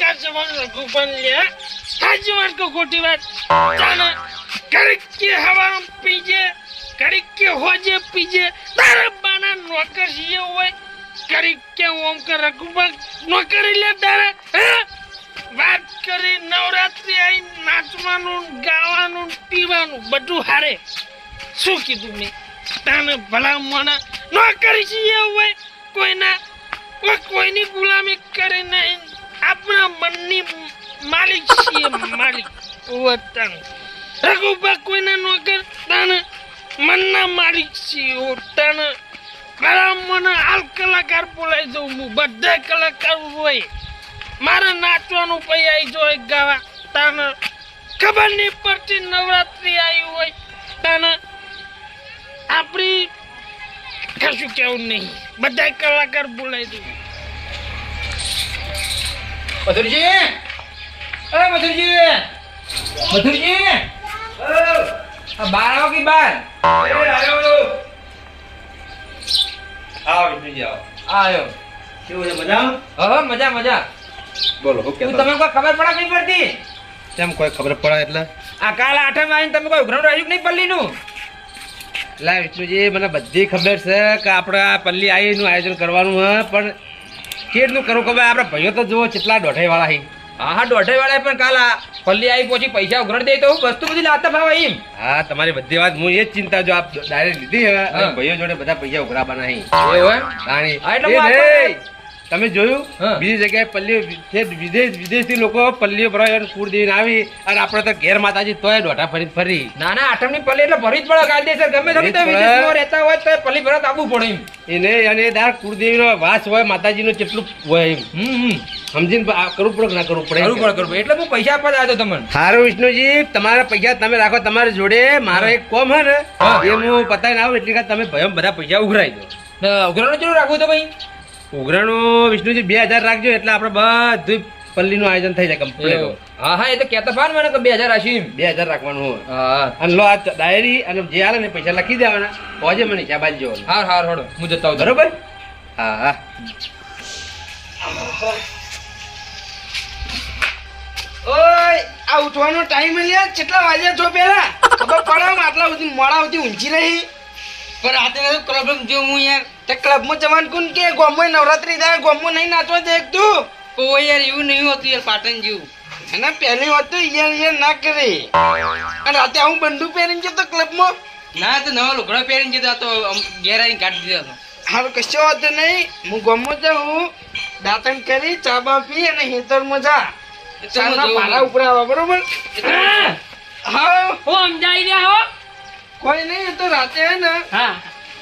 વાત નોકર હોય નોકરી કરી, નવરાત્રી આઈ, નાચવાનું, ગાવાનું, પીવાનું, બધું હારે. શું કીધું મેં? તને ભલા મોણા ન કરી છીએ હવે કોઈના કોઈની ગુલામી કરી નહીં આપણા મનની માલિક છીએ માલિક, વતન. રઘુભા કોઈના નોકર તાને મનના માલિક છીએ ઓ મારા મોણા હાલ કલાકાર બોલાઈ દઉં હું, બધા કલાકાર હોય. મારે નાચવાનું પૈ આવી જોય ગાવા તાને ખબર નહીં પડતી નવરાત્રી આવી હોય તને આપણી કશું કેવું નહીં. બધા કલાકાર બોલાવી દઉં. મધુરજી અરે મધુરજી મધુરજી આ બાર આવો કે બાર? આવ્યો. કેવું છે મજા હા મજા મજા. બોલો હું તું તમે કોઈ ખબર પડે નહીં પડતી? કેમ કોઈ ખબર પડે એટલે? આ કાલ આઠમ આવીને તમે કોઈ ઉઘરાણું આવ્યું નહીં પલ્લીનું? લા વિષ્ણુજી મને બધી ખબર છે કે આપણે આ પલ્લી આઈનું આયોજન કરવાનું હે પણ કેટલું કરું ખબર? આપણે ભાઈઓ તો જુઓ કેટલા દોઢાઈ વાળા હી હા હા દોઢે વાળા પણ કાલ પલ્લી આવી પછી પૈસા ઉઘરાણ દે તો હું વસ્તુ બધી લાવતા ભાવ એમ. હા તમારી બધી વાત હું એ જ ચિંતા જો આપ ડાયરેક્ટ લીધી હવે ભાઈઓ જોડે બધા પૈસા ઉઘરાવાના હી એવું હા, એટલે તમે જોયું? બીજી જગ્યાએ પલ્લીઓ છે વિદેશ વિદેશથી લોકો પલ્લીઓ ભરાય કુળ દેવીને આવી અને આપણે તો ઘેર માતાજી તોય દોઢા ફરી ફરી. ના ના આઠમની પલ્લી એટલે ભરી જ પડે કાયદેસર ગમે તમે. વિદેશમાં રહેતા હોય તો પલ્લી ભરત આવવું પડે એમ. એને અને દાર કુળદેવીનો વાસ હોય માતાજીનું કેટલું હોય એમ. સમજીને કરવું પડે ના કરવું પડે? કરવું પડે કરવું એટલે હું પૈસા આપવા આવ્યો તમને. સારું વિષ્ણુજી તમારા પૈસા તમે રાખો તમારી જોડે. મારો એક કોમ હે ને એ હું પતાવીને આવું એટલે તમે ભયમ બધા પૈસા ઉઘરાઈ દો. ઉઘરાણું જરૂર રાખવું તો ભાઈ. ઉઘરાણું વિષ્ણુજી બે હજાર રાખજો એટલે આપણે બધું પલ્લીનું આયોજન થઈ જાય કમ્પ્લીટ હા હા એ તો કહેતા ફાર મને કે બે હજાર રાખી બે હજાર રાખવાનું હોય. હા અને લો આ ડાયરી અને જે હાલે ને પૈસા લખી દેવાના. પહોંચે મને હિસાબ આલજો હા હા હોડો હું જતા આવું બરોબર? હા હા. ઓય આ ઉઠવાનો ટાઈમ લ્યા. કેટલા વાગ્યા છો પેલા ખબર પડે આટલા સુધી મોડા સુધી ઊંચી રહી. પણ રાતે પ્રોબ્લેમ જો હું યાર. તે ક્લબમાં જવાનું કોણ કે? ગોમમાં નવરાત્રી થાય ગોમમાં નહીં નાચવા દે તું. કોઈ યાર એવું નહીં હોતું યાર પાટણ જેવું. અને પહેલી વાત તો યાર યાર ના કરે. અને રાતે હું બંડુ પહેરીને જતો ક્લબમાં? ના તો નવા લુગડા પહેરીને જતો તો ઘેર આવીને કાઢી દીધો હારું કશો વાંધો નહીં. હું ગમો જાઉં દાંતણ કરી ચા બા પી અને હેતરમાં જા. ચાલો પાલા ઉપર આવા બરોબર? હા હું. સમજાઈ રહ્યા હો. કોઈ નહીં તો રાતે હે ને. હા.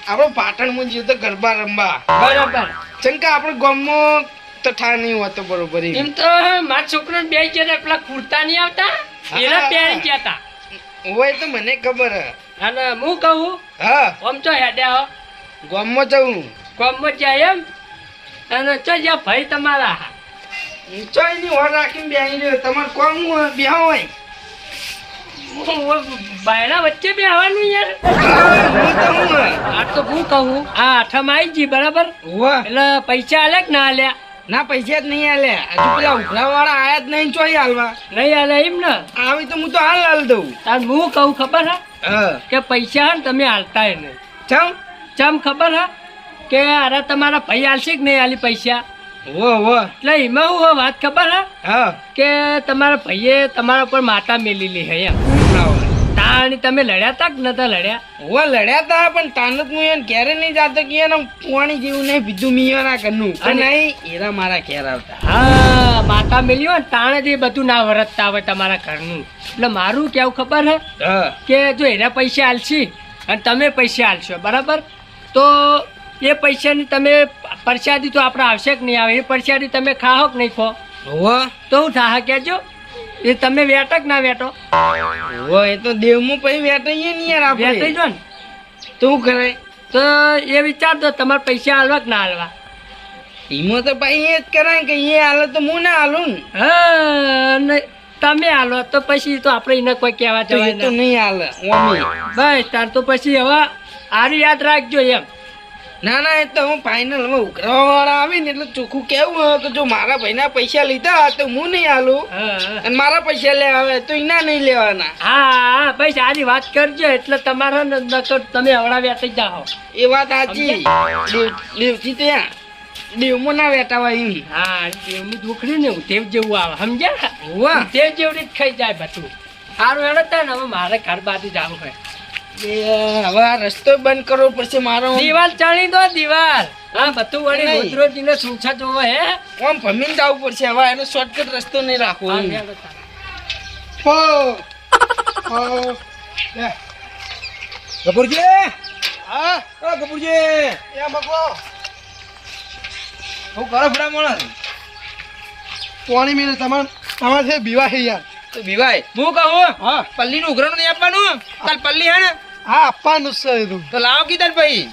પાટણ પાટણમાં જઈએ તો ગરબા રમવા. બરાબર. ચંકા આપણે ગામમાં તો ઠા નહીં હોતો બરોબર એમ. તો મારા છોકરો બે ગયા પેલા કુર્તા નહીં આવતા? એના પહેરી ગયા હતા હોય તો મને ખબર અને હું કહું? હા. આમ તો હેડ્યા હો. ગામમાં જવું ગમો જાય એમ. અને ચો જ્યાં ભાઈ તમારા ચોઈ ની હોર રાખીને બેહી રહ્યો. તમારે કોમ બેહો હોય. બાયણા વચ્ચે બે આવવાનું યાર. આ તો હું કહું આ આઠમ આવી જી બરાબર? એટલે પૈસા આલે કે ના આલ્યા? ના પૈસા જ નહીં આલે. હજુ પેલા ઉઘરા વાળા આયા જ નહીં ચોઈ હાલવા. નહીં આલે એમ ને? આવી તો હું તો હાલ હાલ દઉં. તાર હું કહું ખબર હે? કે પૈસા હે ને તમે હાલતા નહીં. ચમ? ચમ ખબર હા? કે અરે તમારા ભાઈ હાલશે કે નહીં આલી પૈસા? વો વો એટલે એમાં હું વાત ખબર હે? હા. કે તમારા ભાઈએ તમારા પર માતા મેલેલી હે એમ. તાણી તમે લડ્યા તા કે નતા લડ્યા? વો લડ્યા તા પણ તાનત હું એને ઘેરે નહીં જાતો કે એને પાણી જેવું નહીં બીજું મિયાના ઘરનું. અને એરા મારા ઘેર આવતા. હા માતા મેલી હોય ને તાણે જ એ બધું ના વરતતા હોય તમારા ઘરનું. એટલે મારું કેવું ખબર હે? હા. કે જો એના પૈસા આલશી અને તમે પૈસા આલશો બરાબર? તો એ પૈસાની તમે પરસાદી તો આપણે આવશે કે નહીં આવે? એ પરસાદી તમે ખાહો કે નહીં ખો? તો હું થાહ કહેજો. એ તમે વેટો કે ના વેટો? એ તો દેવમાં પછી વેટાઈએ નહીં યાર વેટાઈ આપણે જો ને. તો શું કરે? તો એ વિચાર દો તમારે પૈસા હાલવા કે ના હાલવા? એમાં તો ભાઈ એ જ કરાય કે એ હાલો તો હું ના હાલું ને. હા તમે હાલો તો પછી તો આપણે એને કોઈ કહેવા જવાય તો નહીં હાલે બસ તાર તો પછી હવે આરી યાદ રાખજો એમ. ના ના એ તો હું ફાઇનલમાં ઉઘરાવા વાળા આવે ને એટલે ચોખ્ખું કેવું કે જો મારા ભાઈના પૈસા લીધા તો હું નહીં આલું. અને મારા પૈસા લે આવે તો એના નહીં લેવાના. હા હા ભાઈ સારી વાત કરજો એટલે તમારા ન- નકર તમે હવડા વેચી જાઓ. એ વાત સાચી. દેવ- દેવથી ત્યાં દેવમાં ના હોય એમ હા દેવની દુખડી ને દેવ જેવું આવે સમજ્યા? દેવ જેવડી જ ખાઈ જાય બધું. સારું હેડો તા ને હવે મારે ઘર બાજુ જવું હોય હવે આ રસ્તો બંધ કરવો પડશે મારો. દિવાલ ચણી દો દિવાલ. હા. બધું વળી. રોજ રોજ એને સૂંછા જોવો હે? આમ ભમીને જવું પડશે. હવે એનો શોર્ટકટ રસ્તો નહીં રાખવો. હો. કપૂરજી હા. ઓ કપૂરજી એ મગો હું કરો ફડા માણસ પાણી મેળે તમારે તમારે છે બીવા છે યાર. તો બીવાય હું કહું હા. પલ્લીનું ઉઘરાણું નહીં આપવાનું? કાલ પલ્લી હે ને? હા આપવાનું છે તો તો લાવો કીધા પછી.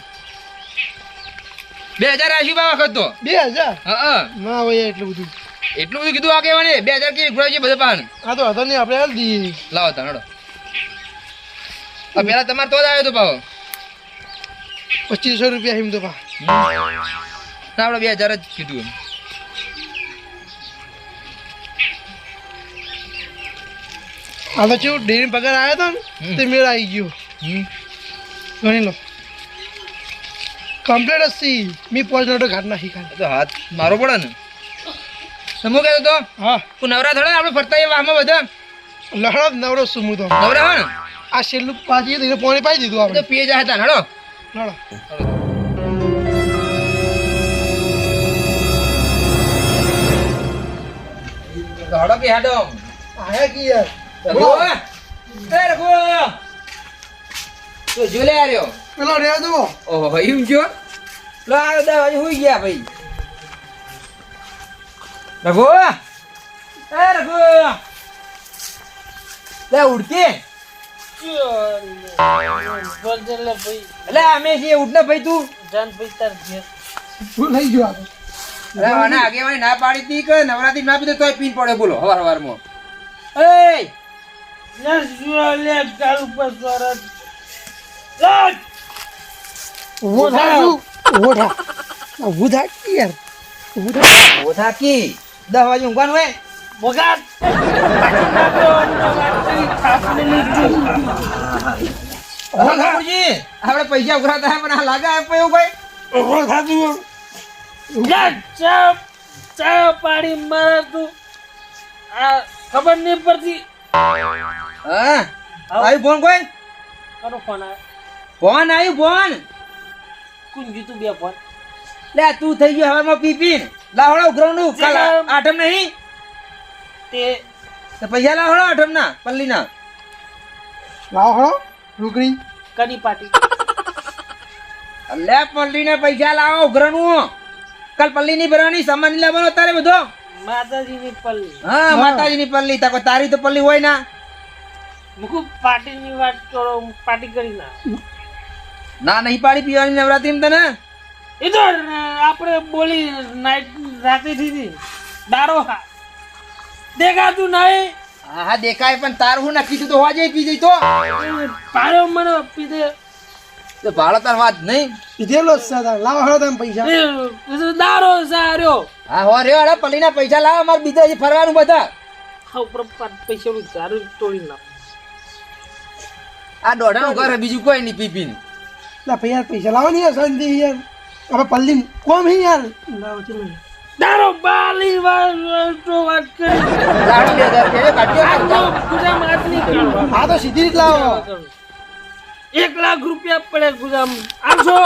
બે હજાર આશુ બા વખત તો. બે હજાર? હા હા. ના હોય એટલું બધું. એટલું બધું કીધું આ કહેવાને? બે હજાર કે ઉઘરાવી છે બધા પાન? તો હતો નહીં આપણે હાલ દઈએ. લાવો પેલા તમારે તો જ આવ્યો તો ભાવ પચીસો રૂપિયા હિમ તો પા ના આપણે બે હજાર જ કીધું આ તો કેવું ડેરી પગાર આવ્યો હતો ને. તે મેળ આવી ગયો. ગણી લો. કમ્પ્લેટ હસી મી પાંચ નોટો ઘાટ નાખી કાઢ. તો હાથ મારો પડે ને. સમૂહ કહેતો તો? હા. હું નવરા થોડા આપણે ફરતા એવા આમાં બધા? લહડો નવરો સુમું તો. નવરા હોય ને? આ છેલ્લું પાછી તો પોણી પાઈ દીધું આપણે. પીએ જાય હતા નડો નડો ધડો કે હાડો? આયા કી યાર? તો જો લે આવ્યો પેલો રહ્યા જુઓ ઓહો એમ જો. લો આ દા હોઈ ગયા ભાઈ. રઘુ. એ રઘુ. લે ઉડકે. એટલે અમે છીએ ઉઠ ને ભાઈ તું. શું થઈ ગયો આપણે આગેવાની ના પાડી તી કે નવરાત્રી ના પીધે તોય પીન પડે બોલો હવાર હવારમાં. એ વાગે ઊંઘવાનું હોય ઊભો આપણે પૈસા ઉઘરાતા પણ આ લાગે આપે એવું ભાઈ ચા પાડી મારે તું આ ખબર નહીં પડતી હા? આવ્યું ફોન કોઈ? કરો ફોન આવે ફોન આવ્યું ફોન? કોણ જીતું બે ફોન? લે તું થઈ ગયો હવામાં પી પી લાવડો ઉઘરાવનું આઠમ નહીં? તે તો પૈસા લાવડો આઠમ ના પલ્લી ના લાવો હળો રૂકડી કની પાટી? લે પલ્લી ને પૈસા લાવો ઉઘરાનું કાલ પલ્લી ની ભરવાની સામાન નહીં લાવવાનો તારે બધો? માતાજીની પલ્લી. હા માતાજી ની પલ્લી. તાકો તારી તો પલ્લી હોય ના? મુકુ પાર્ટીની વાત કરો પાર્ટી કરી ના. ના નહીં પાડી પીવાની નવરાત્રી તને? એ તો આપણે બોલી નાઈટ રાતે થી. દારો હા. દેખાતું નહીં. હા હા દેખાય પણ તાર હું નક્કી તું તો હોવા પી જઈ તો. પાડ્યો મને પીધે. તો ભાડો તાર વાત નહીં. પીધેલો જ છે લાવો હળો તમે પૈસા. દારો સાર્યો હા હો રે અરે પલીના પૈસા લાવો મારે બીજા ફરવાનું બધા. હા ઉપર પૈસા નું સારું તોડી નાખ. આ દોઢાનું ઘર બીજું કોઈ નહીં પીપીન. લા ભાઈ યાર પૈસા લાવો ને યાર શાંતિ યાર. આપણે પલ્લી કોમ હી યાર. લાવો ચલો. દારો બાલી તો વાત કરી. લાડો બે હજાર રૂપિયા કાઢ્યો આ તો ગુજામ આટલી કાઢવા. હા તો સીધી રીત લાવો. એક લાખ રૂપિયા પડે ગુજામ આઠસો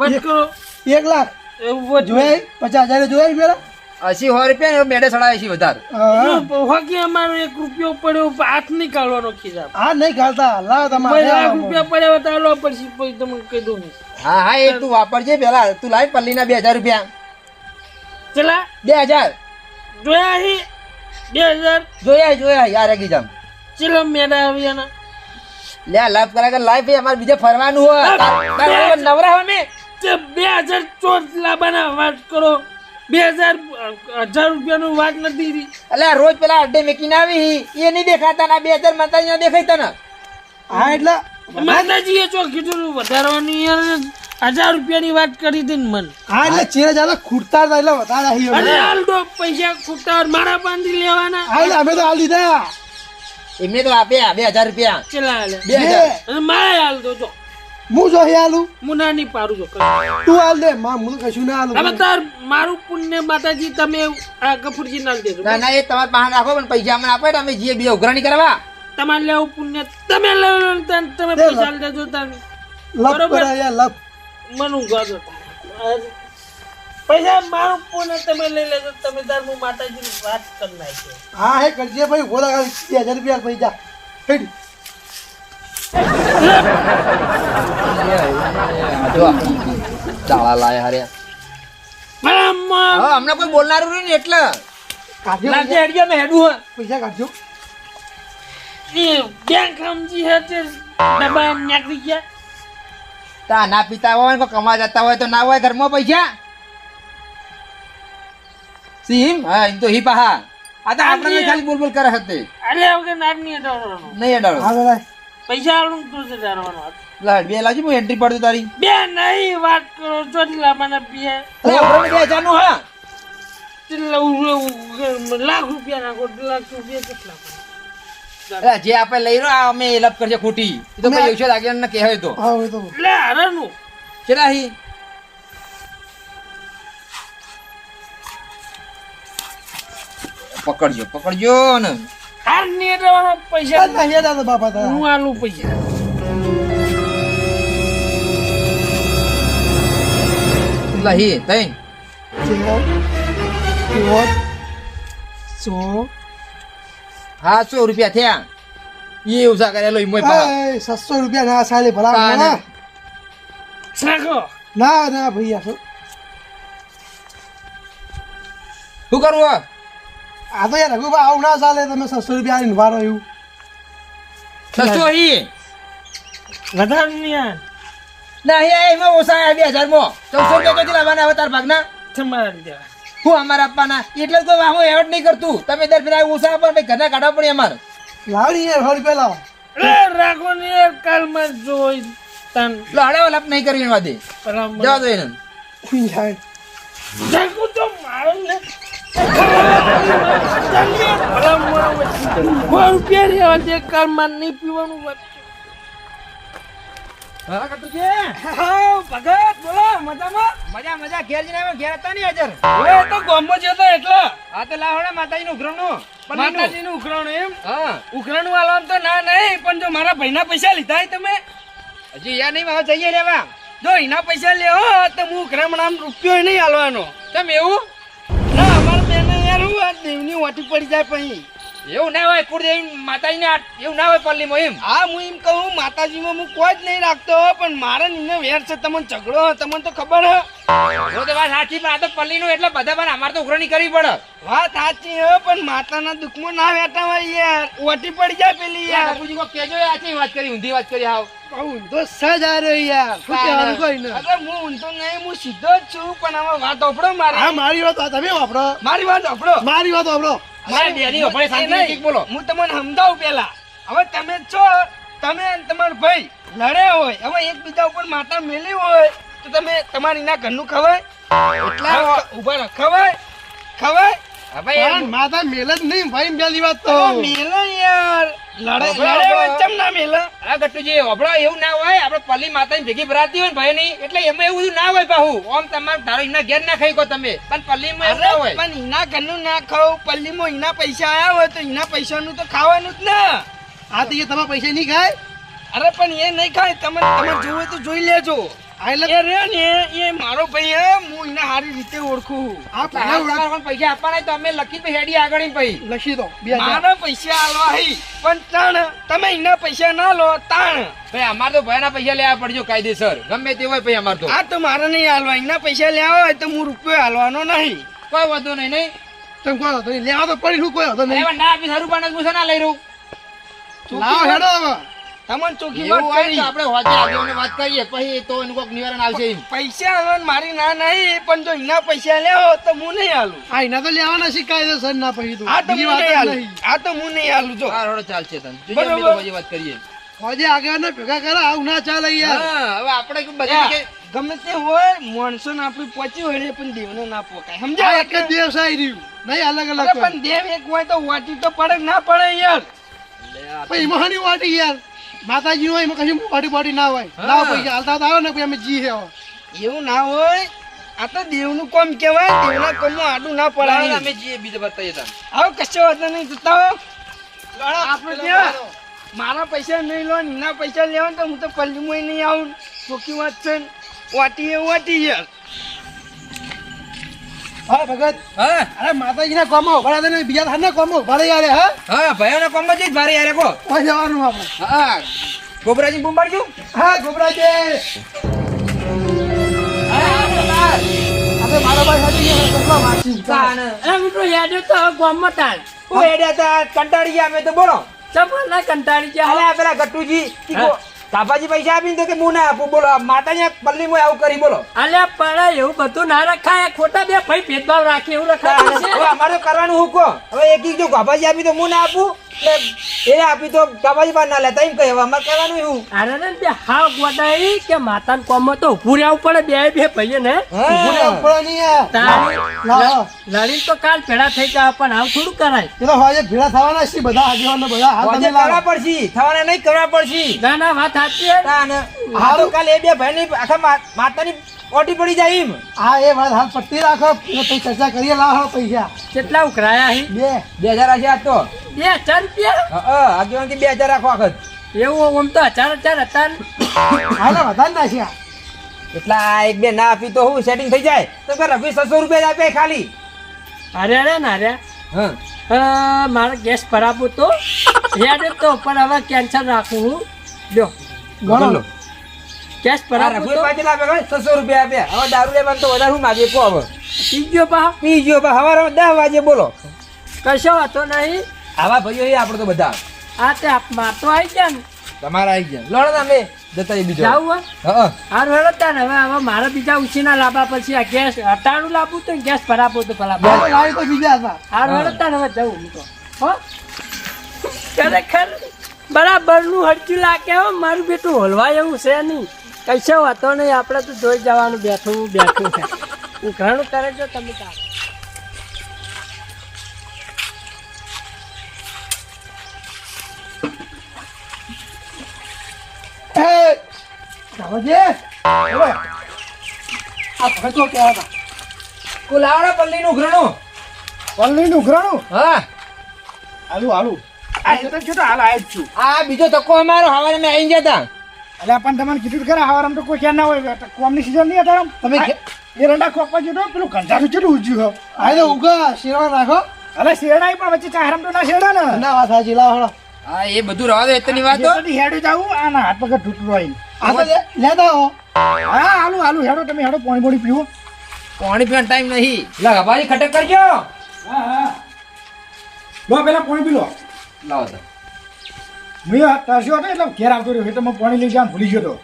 વાત કરો એક લાખ. એવું વાત પચાસ હજાર જોઈ પેલા? અસી સો રૂપિયા ને મેડે સડા એસી વધારે. હોકી અમારો એક રૂપિયો પડ્યો હાથ નહીં કાઢવાનો ખીજા. હા નહીં કાઢતા. લાવો તમારે લાખ રૂપિયા પડ્યા હતા લો પછી પછી તમને કહી દઉં હા હા એ તું વાપરજે પેલા. તું લાવી પલ્લી ના બે હજાર રૂપિયા. ચલા. બે હજાર. જોયા હી? બે હજાર. જોયા જોયા યાર એક જામ. ચલો મેડા આવ્યાના લે લાભ કરા કે લાઈફ અમારે બીજે ફરવાનું હોય. નવરા હોય અમે? બે હજાર ચોટલા લાવવાના વાત કરો. બે હજાર હજાર રૂપિયાનું વાત નથી રહી. એટલે રોજ પેલા અડ્ડે મેકીને આવી એ નહીં દેખાતા ના બે હજાર માતાજી દેખાય તને. હા એટલે માતાજીએ ચો કીધું વધારવાની હજાર રૂપિયાની વાત કરી હતી મન. હા એટલે ચેર જાલે ખૂટતા હતા એટલે વધારે આવી અરે હાલ તો પૈસા ખૂટતા મારા પાંચથી લેવાના. હા અમે તો હાલ દીધા. એમને તો આપ્યા બે હજાર રૂપિયા. ચલા બે હજાર. મારે હાલ દો જો હું જો આલું? હું ના નહીં પાડું છો તું હાલ દે માં હું કશું ના હવે તાર મારું પુણ્ય માતાજી તમે આ કપૂરજી ના દેજો. ના ના એ તમારે પાસે રાખો પણ પૈસા અમને આપો ને અમે જઈએ બે ઉઘરાણી કરવા. તમારે લેવું પુણ્ય તમે લો લો તમે પૈસા દેજો તમે બરોબર. લપ. મને ઊંઘવા પૈસા મારું પુણ્ય તમે લઈ લેજો તમે તાર હું માતાજીની વાત કરી નાખી હા હે કરજે ભાઈ બોલા હજાર રૂપિયા પૈસા. હેડ. જો ચાળા લાયા હારે. બરાબર. હવે કોઈ બોલનારું નહીં ને એટલે. કાઢજો લાગજે હેડજો હેડું હે. પૈસા કાઢજો. બેંક સમજી છે તે ડબ્બા નીકળી ગયા. તા ના પીતા હોય ને કમા જતા હોય તો ના હોય ઘરમાં પૈસા? સિમ? હા એમ તો હી. પાહા આ તો આપણે ખાલી બોલ બોલ કરે હતી અરે વગર નાક નહીં નહીં અડાડો. હા દાદા પૈસા આવડું તું છે તારવાનો લાડ બે લાવજો હું એન્ટ્રી પડતું તારી. બે નહીં વાત કરો ચોથી લાવવાના બે અરે આપણે બે હજાર હા. કેટલા ઉ- ઉ- લાખ રૂપિયા નાખો લાખ રૂપિયા કેટલા જે આપણે લઈ રહ્યો અમે એલપ કરશે ખોટી. એ તો આગળ ને કહેવાય તો. હા તો. લે હરાનું કેટલા હી? પકડજો પકડજો ને. હાર નહીં હટાવવાનો પૈસા ના યાદ આવે બાપા તારા. હું આલું પૈસા. કેટલા હી તઈ. સો હા સો રૂપિયા થયા. એ ઉસા કરેલો ઈમોય પા એ સસ્સો રૂપિયા ના સાલે ભલા ના. સાખો. ના ના ભૈયા શું કરવું હે? આ તો યાર રઘુભાઈ આવું ના ચાલે તમે સસ્તો રૂપિયા આવીને વારો એવું. સસ્તો હી. વધારે નહીં યાર. ના અહીંયા એમાં ઓછા બે હજારમાં ચૌદસો રૂપિયા ક્યાંથી લાવવાના હવે તાર ભાગના? તમારા લીધે. હું અમારા આપવાના. એટલે તો હું એવડ નહીં કરતું. તમે દર ફેરા ઓછા આપો ભાઈ ઘરના કાઢવા પડે અમારે. લાવડી યાર હળ રૂપિયા લાવો અરે રાખો ને યાર કાલમાં જોઈ તન. લાડા હડાવા નહીં કરી વાદે બરાબર જવા દો એને. યાર તો મારો ને. ઉઘરાણું વાળવાનું તો ના નહીં પણ જો મારા ભાઈના પૈસા લીધા તમે હજી યા નહીં હવે જઈએ લેવા. જો એના પૈસા લેવો તો હું ઉખરામણ નામ રૂપિયો નહીં હાલવાનો તમે એવું? દેવની ઓટી પડી જાય પછી. એવું ના હોય કુળદેવી માતાજીને એવું ના હોય પલ્લીમાં એમ. હા હું એમ કહું માતાજીમાં હું કોઈ જ નહીં રાખતો પણ મારે નિને વેર છે તમને ઝઘડો તમને તો ખબર હે. જો તો વાત સાચી પણ આ તો પલ્લીનું એટલે બધા પણ અમારે તો ઉઘરણી કરવી પડે. વાત સાચી હે પણ માતાના દુઃખમાં ના બેઠા હોય યાર. ઓટી પડી જાય પેલી યાર બાપુજી કોઈ કહેજો આચી વાત કરી ઊંધી વાત કરી આવ ઊંધો સજ આ રહ્યો યાર. શું કહેવાનું? કોઈ ને. અરે હું ઊંધો નહીં હું સીધો જ છું પણ આમાં વાત ઓપડો હા મારી મારી વાત તમે વાપરો. મારી વાત ઓપડો મારી વાત વાપરો મારી બોલો. હું તમને સમજાવું પેલા હવે તમે છો તમે અને તમારો ભાઈ લડ્યા હોય હવે એકબીજા ઉપર માતા મેલી હોય તો તમે તમારી ના ઘરનું ખવાય એટલા ઊભા ખવાય ખવાય. માતા મેલ જ નહીં ભાઈ પેલી વાત તો. અરે યાર. લડે ઊભા લડે રહો. હોય ચમ ના મેલે? આ ગટ્ટુજી હોભળો એવું ના હોય. આપણે પલ્લી માતાની ભેગી ભરાતી હોય ને ભાઈની એટલે એમાં એવું બધું ના હોય પાહુ. ઓમ તમારે ધારો એના ઘેર ના ખાઈ કો તમે. પણ ના હોય. પણ એના ઘરનું ના ખાવ. પલ્લીમાં એના પૈસા આયા હોય તો એના પૈસાનું તો ખાવાનું જ ના. આ તો એ તમારા પૈસા નહીં ખાય? અરે પણ એ નહીં ખાય. તમે તમે જોવું તો જોઈ લેજો. એટલે ને એ મારો ભાઈ હે હું એને સારી રીતે ઓળખું આ પૈસા આપવાના તો અમે લખી તો હેડી આગળ લખી દો મારા પૈસા આલવા હી પણ તાણ તમે એના પૈસા ના લો તાણ. ભાઈ અમારે તો ભાઈના પૈસા લેવા પડજો કાયદેસર. ગમે તે હોય ભાઈ અમારે તો. આ તો મારે નહીં હાલવા એના પૈસા લેવા હોય તો હું રૂપિયો હાલવાનો નહીં. કોઈ વાંધો નહીં નહીં. તમે કોઈ નહીં લેવા તો પડી શું કોઈ હતો નહીં. ના આપી સારું પણ હું ના લઈ રહ્યું લાવો હેડો હવે. તમને ચોખ્ખી વાત હોય કરી તો આપણે હોજે આગેવાનને વાત કરીએ પછી તો એનું કોઈક નિવારણ આવશે પૈસા હાલવાનું મારી ના નહીં પણ જો એના પૈસા લેવો તો હું નહીં હાલું હા એના તો લેવાના શીખાય છે સર ના પછી તો. આ તો હું વાત નહીં જ આ તો હું નહીં હાલું જો. હા રોડો ચાલશે તને. બરોબર. વાત કરીએ. હોજે આગળ ભેગા કરે આવું ના ચાલે યાર. હા હવે આપણે બધા કે ગમે તે હોય માણસો ને આપણું પહોંચ્યું હોય ને પણ દેવને ના પોકાય. સમજાય એક દેવ સાઈ રહ્યું. નહીં અલગ અલગ પણ દેવ એક હોય તો વાટી તો પડે ના પડે યાર. પણ એમાં વાટી યાર. માતાજી હોય એમાં કશું બોડી બોડી ના હોય. લાવો પૈસા. હાલતા હતા આવે ને પછી અમે જી હે. એવું ના હોય? આ તો દેવનું કોમ કહેવાય. દેવના કામમાં આડું ના પડાય. અમે જઈએ બીજા બતાવીએ તાન. આવો કશો વાત નહીં. જતા હો. આપણે ત્યાં મારા પૈસા નહીં લો એના પૈસા લેવા તો હું તો પલ્લીમાં નહીં આવું. ચોખ્ખી વાત છે ને. વાટી એ વાટી યાર હા ભગત. હા. અરે માતાજીના કોમમાં ઊભા ને બીજા થાના કોમમાં ઊભા રહ્યા યાર હા? હા ભયાનો કોમમાં જઈ ભારે યાર કો કોઈ જવાનું આપણે. હા. ગોબરાજી બૂમ પાડજો. હા ગોબરાજી આપણે મારા ભાઈ સાથે ગયા કેટલા વાંચી એ મિત્રો યાદ તો ગામમાં તાણ. હું હેડ્યા તા કંટાળી ગયા અમે તો બોલો. ચપલા કંટાળી ગયા. પેલા ગટ્ટુજી હા. કાપાજી પૈસા આપીને તો કે હું ના આપું. બોલો માતાજી પલ્લીમાં આવું કરી બોલો. અલ્યા પણ એવું બધું ના રખાય. ખોટા બે ભાઈ ભેદભાવ રાખે એવું રખાય હવે અમારે કરવાનું હું કહો. હવે એક જો ગાભાજી આપી તો હું ના આપું. એ આપી તો ગાભાજી પાસે ના લેતા એમ કહે અમારે કરવાનું હું અરે ને બે હાવ ગોડાઈ કે માતાને કોમમાં તો ઉભું રહેવું પડે બે બે ભાઈએ ને. ઊભું રહેવું પડે નહીં યાર. તાણ લાવો. લડીને તો કાલ ભેળા થઈ ગયા પણ આવું થોડું કરાય. પેલો હવે ભેળા થવાના છે બધા આગેવાનો બધા હાલ તમે લાવો. પડશે. થવાના નહીં કરવા પડશે. ના ના વાત સાચી છે. તાન આ તો કાલે એ બે ભાઈની આખા માતાની ઓટી પડી જાય એમ. હા એ વાત હાલ પટ્ટી રાખો. ચર્ચા કરીએ લાવો પૈસા. કેટલા ઉકરાયા બે. બે હજાર હશે તો. બે હજાર રૂપિયા? હા, આગેવાન કે બે હજાર રાખો વખત એવું આમ તો હજાર હજાર હજાર. ને. હા ને વધારે નાખ્યા એટલા એક બે ના આપી તો હું સેટિંગ થઈ જાય? તો કે રફી સસો રૂપિયા જ આપે ખાલી. અરે અરે ના રે હા. મારે ગેસ ભરાવું તો. યાદ તો પણ હવે કેન્સલ રાખું હું. જો ગણો. કેશ આ રફી રઘુએ તો. પાછી લાવે ભાઈ છસો રૂપિયા આપ્યા હવે દારૂ લેવાનું તો વધારે હું માગે કહો હવે? પી ગયો પા પી ગયો બા. હવે દસ વાગે બોલો. કશો હતો નહીં. આવા ભાઈઓ એ આપણે તો બધા. આ તે આપ મારતો આવી ગયા ને. તમારા આવી ગયા. લડો તમે જતા એ બીજો. જાવું હા. હા હારું હેડો તાન હવે હવે મારે બીજા ઉછીના લાભા પછી આ ગેસ અટાણું લાવવું તો ગેસ ભરાપો તો બે લાવી તો બીજા હતા. હા હેડો તાન હવે જવું હું તો. હો? ખરેખર બરાબરનું હરક્યું લાગે હો. મારું બેટું હોલવાય એવું છે નહીં. કશો વાતો નહીં. આપણે તો જોઈ જવાનું બેઠું બેઠું છે. હું ઘણું કરે છો તમે તાર આ ભગતો કહેવા હતા. કુલાવડા પલ્લીનું ઉઘરાણું. પલ્લીનું ઉઘરાણું? હા. હાલું હાલું. આ તો તો હાલ આયા જ છું. આ બીજો તકો અમારો હવારે મેં આવી ગયા હતા એટલે પણ તમને કીધું ખરા હવારમાં તો કોઈ ક્યાં ના હોય. કોમની સીઝન નહીં હતા તમે એરંડા ખોપવા જતો પેલું કંટાળું ચેટલું ઉજ્યું હો આ તો ઉગા શેરવા રાખો. અરે શેરડા પણ વચ્ચે ચાહરામ તો ના શેરડા ને ના વાત સાચી લાવ હળો હા એ બધું રવા દો એટલી વાત. તો હેડો હેડું આના હાથ પગ તૂટતું હોય. આ લે- લેતા હા હાલું હાલું હેડો તમે હેડો પાણી પાણી પીવો. પાણી પીવાનો ટાઈમ નહીં. લા ગભાજી ખટક કરજો. હા હા. લો પેલા પાણી પી લો. લાવો તો. મેં તરસ્યો હતો એટલે ઘેર આવતો રહ્યો. એટલે મેં પાણી લઈ જવાનું ભૂલી ગયો તો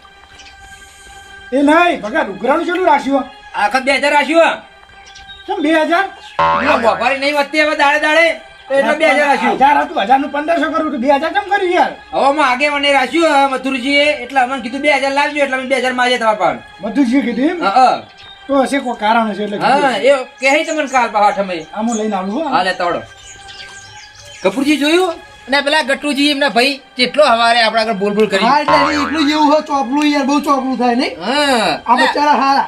એ નહીં ભગત ઉઘરાણું ચેટલું રાખ્યું? આખા બે હજાર રાખ્યું કેમ બે હજાર? નહીં વધતી હવે દાડે દાડે. એટલે બે હજાર રાખ્યું હજાર હતું હજારનું પંદરસો કરું તો બે હજાર કેમ કર્યું યાર? હવે અમે આગે મને રાખ્યું હવે એટલે અમને કીધું બે હજાર લાવજો એટલે અમે બે હજારમાં તમારા પાસે બધું કીધું હા. તો હશે કોઈ કારણ હશે એટલે હા એ કહે તમને કાલ પાછા ઠમે. આમ લઈને આવું હા લે તોડો. કપૂરજી જોયું? અને પેલા ગટુજી એમના ભાઈ કેટલો હવારે આપણા આગળ બોલ બોલ કરી. હા એટલે એટલું જેવું હોય ચોપલું યાર બહુ ચોપલું થાય નહીં? હા. આ બચારા હારા.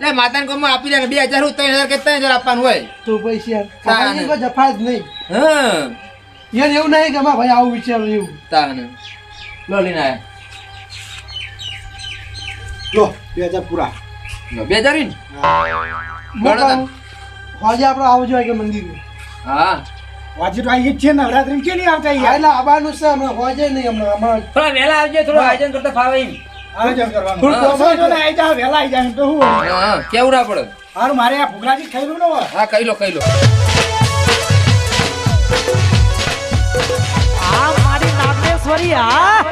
એટલે માતાને કોમમાં આપી દે બે હજાર હું ત્રણ હજાર કે ત્રણ હજાર આપવાનું હોય. તો પૈસા તાને. જફા જ નહીં. હા યાર એવું નહીં કે ભાઈ આવું વિચારું એવું. તાને લો લઈને આયા. લો બે હજાર પૂરા. લો, બે હજાર ઈ ને? હું. કહું, હોજે આપણે આવજો કે મંદિર. હા. વાજી તો આવી જ છે નવરાત્રી કે નહીં આવતા યાર એટલે આવવાનું છે હમણાં હોજે નહીં હમણાં હમણાં. થોડા વહેલા આવજો થોડું આયોજન કરતા ફાવે કેવું ના પડે? હારું મારે આ ભૂખલાજી ખાઈ ને હા કહી લો કહી લો. આ મારી નાગેશ્વરી હા?